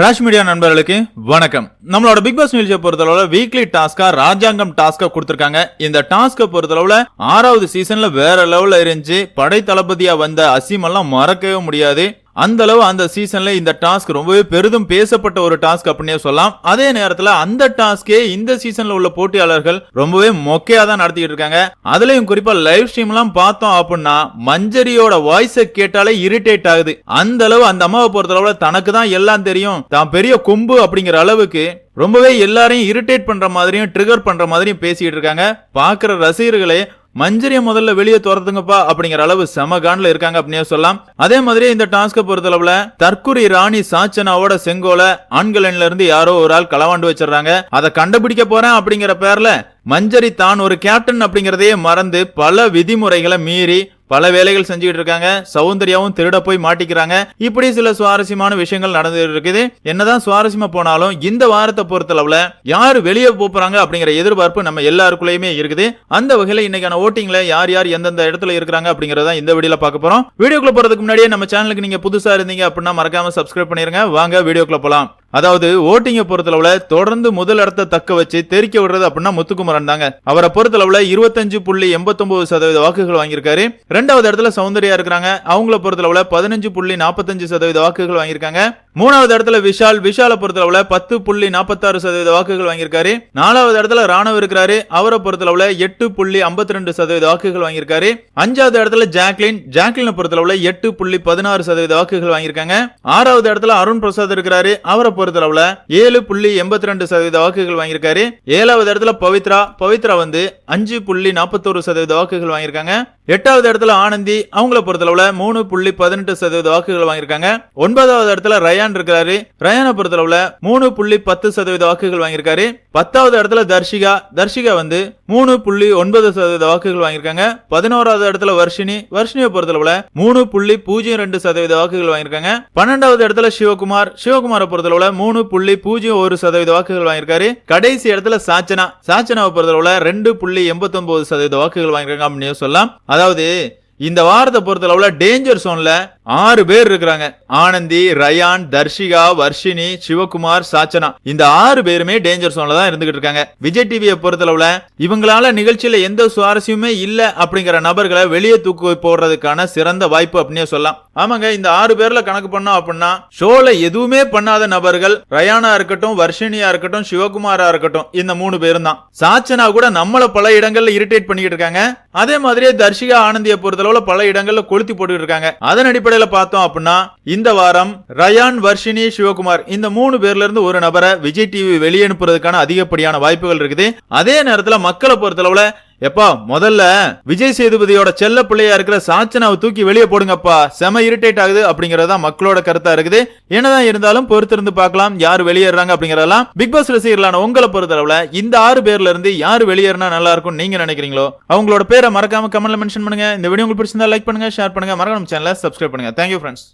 Rash media நண்பர்களுக்கு வணக்கம். நம்மளோட பிக் பாஸ் நிகழ்ச்சியை பொறுத்தளவுல வீக்லி டாஸ்கா ராஜாங்கம் டாஸ்கா கொடுத்துருக்காங்க. இந்த டாஸ்கை பொறுத்தளவுல ஆறாவது சீசன்ல வேற லெவல்ல இருந்துச்சு படை தளபதியா வந்த அசீம் எல்லாம் மறக்கவே முடியாது. அந்த அளவு அந்த சீசன்ல இந்த டாஸ்க் ரொம்பவே பெரிதும் பேசப்பட்ட ஒரு டாஸ்க் அப்படின்னே சொல்லலாம். அதே நேரத்துல அந்த டாஸ்கே இந்த சீசன்ல உள்ள போட்டியாளர்கள் ரொம்பவே மொக்கையா தான் நடத்திட்டு இருக்காங்க. அதுலயும் குறிப்பா லைவ் ஸ்ட்ரீம் எல்லாம் பார்த்தோம் அப்படின்னா மஞ்சரியோட வாய்ஸை கேட்டாலே இரிட்டேட் ஆகுது. அந்த அளவு அந்த அம்மாவை பொறுத்தளவுல தனக்கு தான் எல்லாம் தெரியும். தான் பெரிய கொம்பு அப்படிங்கிற அளவுக்கு ரொம்பவே எல்லாரையும் இரிட்டேட் பண்ற மாதிரியும் ட்ரிகர் பண்ற மாதிரியும் பேசிட்டு இருக்காங்க. பாக்குற ரசிகர்களே மஞ்சரியை முதல்ல வெளியே துரத்துங்கப்பா அப்படிங்கிற அளவு செம கான்ல இருக்காங்க அப்படின்னே சொல்லலாம். அதே மாதிரி இந்த டாஸ்க பொறுத்தளவுல தற்குறி ராணி சாச்சனாவோட செங்கோல ஆண்களன்ல இருந்து யாரோ ஒரு ஆள் களவாண்டு வச்சிடுறாங்க. அதை கண்டுபிடிக்க போறேன் அப்படிங்கிற பேர்ல மஞ்சரி தான் ஒரு கேப்டன் அப்படிங்கறதையே மறந்து பல விதிமுறைகளை மீறி பல வேலைகள் செஞ்சுக்கிட்டு இருக்காங்க. சௌந்தர்யாவும் திருட போய் மாட்டிக்கிறாங்க. இப்படி சில சுவாரஸ்யமான விஷயங்கள் நடந்துட்டு இருக்குது. என்னதான் சுவாரஸ்யமா போனாலும் இந்த வாரத்தை பொறுத்தளவுல யார் வெளியே போறாங்க அப்படிங்கிற எதிர்பார்ப்பு நம்ம எல்லாருக்குள்ளயுமே இருக்குது. அந்த வகையில இன்னைக்கான ஓட்டிங்ல யார் யார் எந்தெந்த இடத்துல இருக்கிறாங்க அப்படிங்கறத இந்த வீடியோல பார்க்க போறோம். வீடியோக்குள்ள போறதுக்கு முன்னாடியே நம்ம சேனலுக்கு நீங்க புதுசா இருந்தீங்க அப்படின்னா மறக்காம சப்ஸ்கிரைப் பண்ணிருங்க. வாங்க வீடியோக்குள்ள போலாம். அதாவது ஓட்டிங்க பொறுத்தளவுல தொடர்ந்து முதல் இடத்தை தக்க வச்சு தெரிக்க விடுறது அப்படின்னா முத்துக்குமரன் தாங்க. அவரை பொறுத்தளவுல இருபத்தஞ்சு புள்ளி எண்பத்தொன்பது சதவீத வாக்குகள் வாங்கியிருக்காரு. ரெண்டாவது இடத்துல சௌந்தர்யா இருக்கிறாங்க. அவங்கள பொறுத்தளவுல பதினஞ்சு புள்ளி நாற்பத்தஞ்சு சதவீத வாக்குகள் வாங்கியிருக்காங்க. மூணாவது இடத்துல விஷால். விஷால பொறுத்தளவுல பத்து புள்ளி நாற்பத்தாறு சதவீத வாக்குகள் வாங்கியிருக்காரு. நாலாவது இடத்துல ராணவ் இருக்கிறாரு. அவரை பொறுத்தளவுல எட்டு புள்ளி ஐம்பத்தி ரெண்டு சதவீத வாக்குகள் வாங்கியிருக்காரு. அஞ்சாவது இடத்துல ஜாக்லின். ஜாக்லினை பொறுத்தளவுல எட்டு புள்ளி பதினாறு சதவீத வாக்குகள் வாங்கியிருக்காங்க. ஆறாவது இடத்துல அருண் பிரசாத் இருக்கிறாரு. அவரை பொறுத்தளவுல ஏழு புள்ளி எண்பத்தி ரெண்டு சதவீத வாக்குகள் வாங்கியிருக்காரு. ஏழாவது இடத்துல பவித்ரா. பவித்ரா வந்து அஞ்சு புள்ளி நாற்பத்தோரு சதவீத வாக்குகள் வாங்கியிருக்காங்க. எட்டாவது இடத்துல ஆனந்தி அவங்கள பொறுத்தளவுல மூணு புள்ளி பதினெட்டு சதவீத வாக்குகள் வாங்கியிருக்காங்க. ஒன்பதாவது இடத்துல ரயான் இருக்கிறாரு. ரயானை பொறுத்தளவுல மூணு புள்ளி பத்து சதவீத வாக்குகள் வாங்கியிருக்காரு. பத்தாவது இடத்துல தர்ஷிகா. தர்ஷிகா வந்து மூணு புள்ளி ஒன்பது சதவீத வாக்குகள் வாங்கியிருக்காங்க. பதினோராவது இடத்துல வர்ஷினி. வர்ஷினியை பொறுத்தளவுல மூணு புள்ளி பூஜ்ஜியம் ரெண்டு சதவீத வாக்குகள் வாங்கியிருக்காங்க. பன்னெண்டாவது இடத்துல சிவகுமார். சிவகுமாரை பொறுத்தளவுல மூணு புள்ளி பூஜ்ஜியம் ஒரு சதவீத வாக்குகள் வாங்கியிருக்காரு. கடைசி இடத்துல சாச்சனா. சாச்சனாவை பொறுத்தளவுல ரெண்டு புள்ளி எண்பத்தி ஒன்பது சதவீத வாக்குகள் வாங்கியிருக்காங்க அப்படின்னு சொல்லலாம். அதாவது இந்த வாரத்தை பொறுத்தளவில் டேஞ்சர் சோனில் ஆறு பேர் இருக்கிறாங்க. ஆனந்தி ரயான் தர்ஷிகா வர்ஷினி சிவகுமார் சாச்சனா. இந்த ஆறு பேருமே டேஞ்சர் சோன்ல தான் இருந்துகிட்டு இருக்காங்க. விஜய் டிவியை பொறுத்தளவுல இவங்களால நிகழ்ச்சியில எந்த சுவாரஸ்யமே இல்ல அப்படிங்கிற நபர்களை வெளியே தூக்கு போடுறதுக்கான சிறந்த வாய்ப்பு அப்படின்னே சொல்லலாம். ஆமாங்க இந்த ஆறு பேர்ல கணக்கு பண்ணோம் அப்படின்னா ஷோல எதுவுமே பண்ணாத நபர்கள் ரயானா இருக்கட்டும் வர்ஷினியா இருக்கட்டும் சிவகுமாரா இருக்கட்டும் இந்த மூணு பேரும் தான். சாச்சனா கூட நம்மள பல இடங்கள்ல இரிட்டேட் பண்ணிக்கிட்டு இருக்காங்க. அதே மாதிரியே தர்ஷிகா ஆனந்தியை பொறுத்தளவுல பல இடங்கள்ல கொளுத்தி போட்டுக்கிட்டு இருக்காங்க. அதன் அடிப்படையில் பார்த்தோம் அப்படின்னா இந்த வாரம் ரயான் வர்ஷினி சிவகுமார் இந்த மூணு பேர்ல இருந்து ஒரு நபரை விஜய் டிவி வெளியனுப்புறதுக்கான அதிகப்படியான வாய்ப்புகள் இருக்குது. அதே நேரத்துல மக்களை பொறுத்தளவுல எப்பா முதல்ல விஜய் சேதுபதியோட செல்ல பிள்ளையா இருக்கிற சாச்சனாவை தூக்கி வெளியே போடுங்கப்பா. செம இரிட்டேட் ஆகுது அப்படிங்கறதா மக்களோட கருத்தா இருக்குது. என்னதான் இருந்தாலும் பொறுத்திருந்து பார்க்கலாம் யார் வெளியேறாங்க அப்படிங்கறதெல்லாம் பிக் பாஸ் ரசிகர்களான உங்களை பொறுத்தளவுல இந்த ஆறு பேர்ல இருந்து யார் வெளியேறினா நல்லா இருக்கும் நீங்க நினைக்கிறீங்களோ? அவங்களோட பேரை மறக்காம கமெண்ட்ல மென்ஷன் பண்ணுங்க. இந்த வீடியோ உங்களுக்கு பிடிச்சிருந்தா லைக் பண்ணுங்க ஷேர் பண்ணுங்க. மறக்காம சேனலை சப்ஸ்கிரைப் பண்ணுங்க. Thank you friends